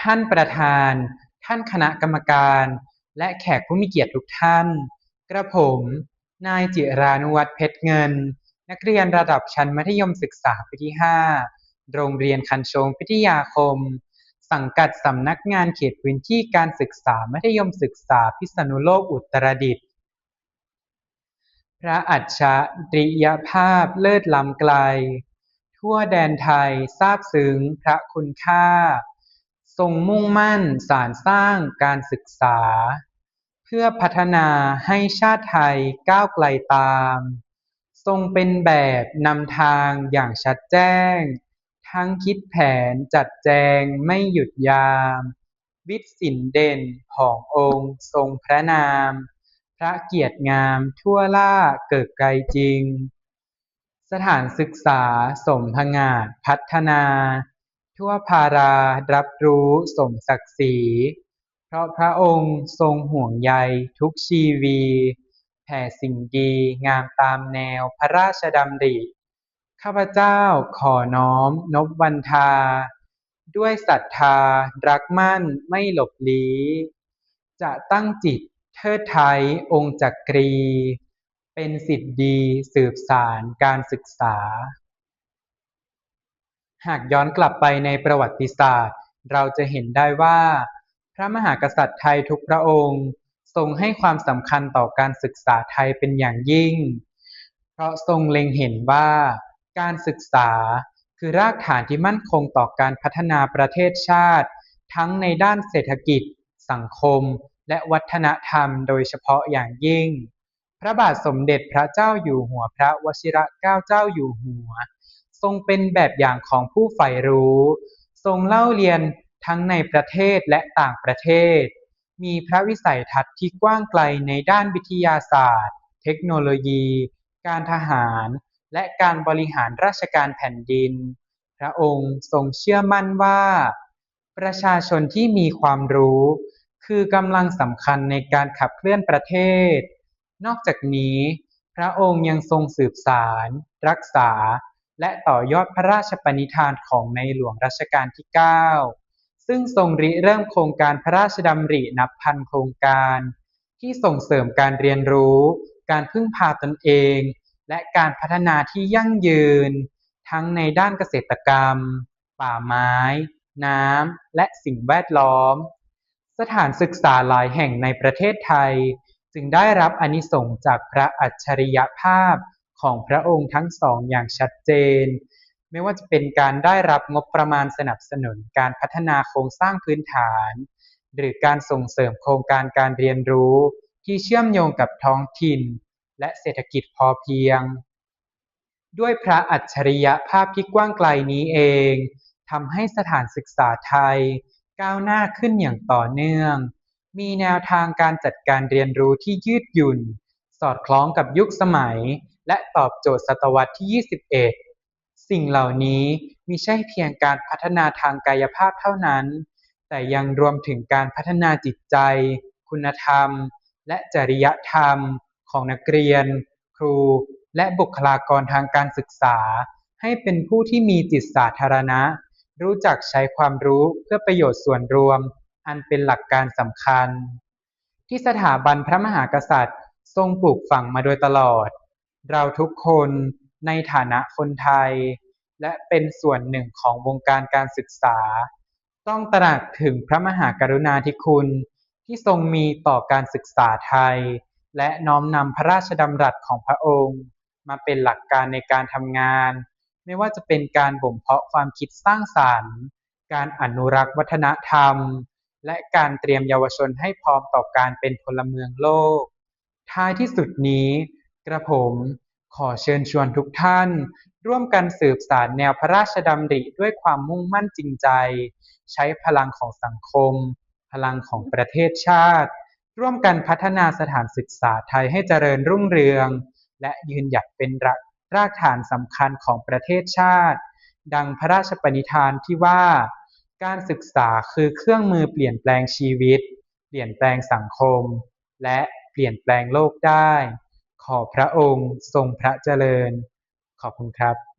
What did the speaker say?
ท่านประธาน ท่านคณะกรรมการ และแขกผู้มีเกียรติทุกท่าน กระผม นายจิรานุวัฒน์เพชรเงิน นักเรียนระดับชั้นมัธยมศึกษาปีที่ 5 โรงเรียนคันโชงพิทยาคม สังกัดสำนักงานเขตพื้นที่การศึกษามัธยมศึกษาพิษณุโลกอุตรดิตถ์พระอัจฉริยภาพเลิศล้ำไกล ทั่วแดนไทยซาบซึ้งพระคุณค่า ทรงมุ่งมั่นสานสร้างการศึกษา เพื่อพัฒนาให้ชาติไทยก้าวไกลตาม ทรงเป็นแบบนำทางอย่างชัดแจ้ง ทั้งคิดแผนจัดแจงไม่หยุดยาม วิศิลป์เด่นผององค์ทรงพระนาม พระเกียรติงามทั่วล่าเกิดไกลจริง สถานศึกษาสมผงาดพัฒนา ทั่วภารารับรู้สมศักดิ์ศรี เพราะพระองค์ทรงห่วงใยทุกชีวี แผ่สิ่งดีงามตามแนวพระราชดำริ ข้าพเจ้าขอน้อมนบวันทา ด้วยศรัทธารักมั่นไม่หลบลี้ จะตั้งจิตเทิดไท้องค์จักรี เป็นศิษย์ดีสืบสานการศึกษา หากย้อนกลับไปในประวัติศาสตร์ เราจะเห็นได้ว่า พระมหากษัตริย์ไทยทุกพระองค์ ทรงให้ความสำคัญต่อการศึกษาไทยเป็นอย่างยิ่ง เพราะทรงเล็งเห็นว่า การศึกษาคือรากฐานที่มั่นคงต่อการพัฒนาประเทศชาติ ทั้งในด้านเศรษฐกิจ สังคม และวัฒนธรรมโดยเฉพาะอย่างยิ่ง พระบาทสมเด็จพระเจ้าอยู่หัวพระวชิรเกล้าเจ้าอยู่หัว ทรงเป็นแบบอย่างของผู้ใฝ่รู้ ทรงเล่าเรียนทั้งในประเทศและต่างประเทศ มีพระวิสัยทัศน์ที่กว้างไกลในด้านวิทยาศาสตร์ เทคโนโลยี การทหาร และการบริหารราชการแผ่นดิน พระองค์ทรงเชื่อมั่นว่า ประชาชนที่มีความรู้ คือกำลังสำคัญในการขับเคลื่อนประเทศ นอกจากนี้ พระองค์ยังทรงสืบสานรักษา และต่อยอดพระราชปณิธานของในหลวงรัชกาลที่ 9 ซึ่งทรงริเริ่มโครงการพระราชดำรินับพันโครงการ ที่ส่งเสริมการเรียนรู้ การพึ่งพาตนเอง และการพัฒนาที่ยั่งยืน ทั้งในด้านเกษตรกรรม ป่าไม้ น้ำ และสิ่งแวดล้อม สถานศึกษาหลายแห่งในประเทศไทย จึงได้รับอานิสงส์จากพระอัจฉริยภาพ ของพระองค์ทั้งสองอย่างชัดเจน ไม่ว่าจะเป็นการได้รับงบประมาณสนับสนุนการพัฒนาโครงสร้างพื้นฐาน หรือการส่งเสริมโครงการการเรียนรู้ที่เชื่อมโยงกับท้องถิ่น และเศรษฐกิจพอเพียง ด้วยพระอัจฉริยภาพที่กว้างไกลนี้เองทำให้สถานศึกษาไทย ก้าวหน้าขึ้นอย่างต่อเนื่อง มีแนวทางการจัดการเรียนรู้ที่ยืดหยุ่น สอดคล้องกับยุคสมัยและตอบโจทย์ศตวรรษที่ 21 สิ่งเหล่านี้มิใช่เพียงการพัฒนาทางกายภาพเท่านั้น แต่ยังรวมถึงการพัฒนาจิตใจ คุณธรรม และจริยธรรมของนักเรียน ครู และบุคลากรทางการศึกษา ให้เป็นผู้ที่มีจิตสาธารณะ รู้จักใช้ความรู้เพื่อประโยชน์ส่วนรวม อันเป็นหลักการสำคัญ ที่สถาบันพระมหากษัตริย์ ทรงปลูกฝังมาโดยตลอด เราทุกคนในฐานะคนไทย และเป็นส่วนหนึ่งของวงการการศึกษา ต้องตระหนักถึงพระมหากรุณาธิคุณที่ทรงมีต่อการศึกษาไทย และน้อมนำพระราชดำรัสของพระองค์ มาเป็นหลักการในการทำงาน ไม่ว่าจะเป็นการบ่มเพาะความคิดสร้างสรรค์ การอนุรักษ์วัฒนธรรม และการเตรียมเยาวชนให้พร้อมต่อการเป็นพลเมืองโลก ท้ายที่สุดนี้ ระผมขอเชิญชวนทุกท่าน ร่วมกันสืบสานแนวพระราชดำริด้วยความมุ่งมั่นจริงใจ ใช้พลังของสังคม พลังของประเทศชาติ ร่วมกันพัฒนาสถานศึกษาไทยให้เจริญรุ่งเรือง และยืนหยัดเป็นรากฐานสำคัญของประเทศชาติ ดังพระราชปณิธานที่ว่า การศึกษาคือเครื่องมือเปลี่ยนแปลงชีวิต เปลี่ยนแปลงสังคม และเปลี่ยนแปลงโลกได้ ขอพระองค์ทรงพระเจริญ ขอบคุณครับ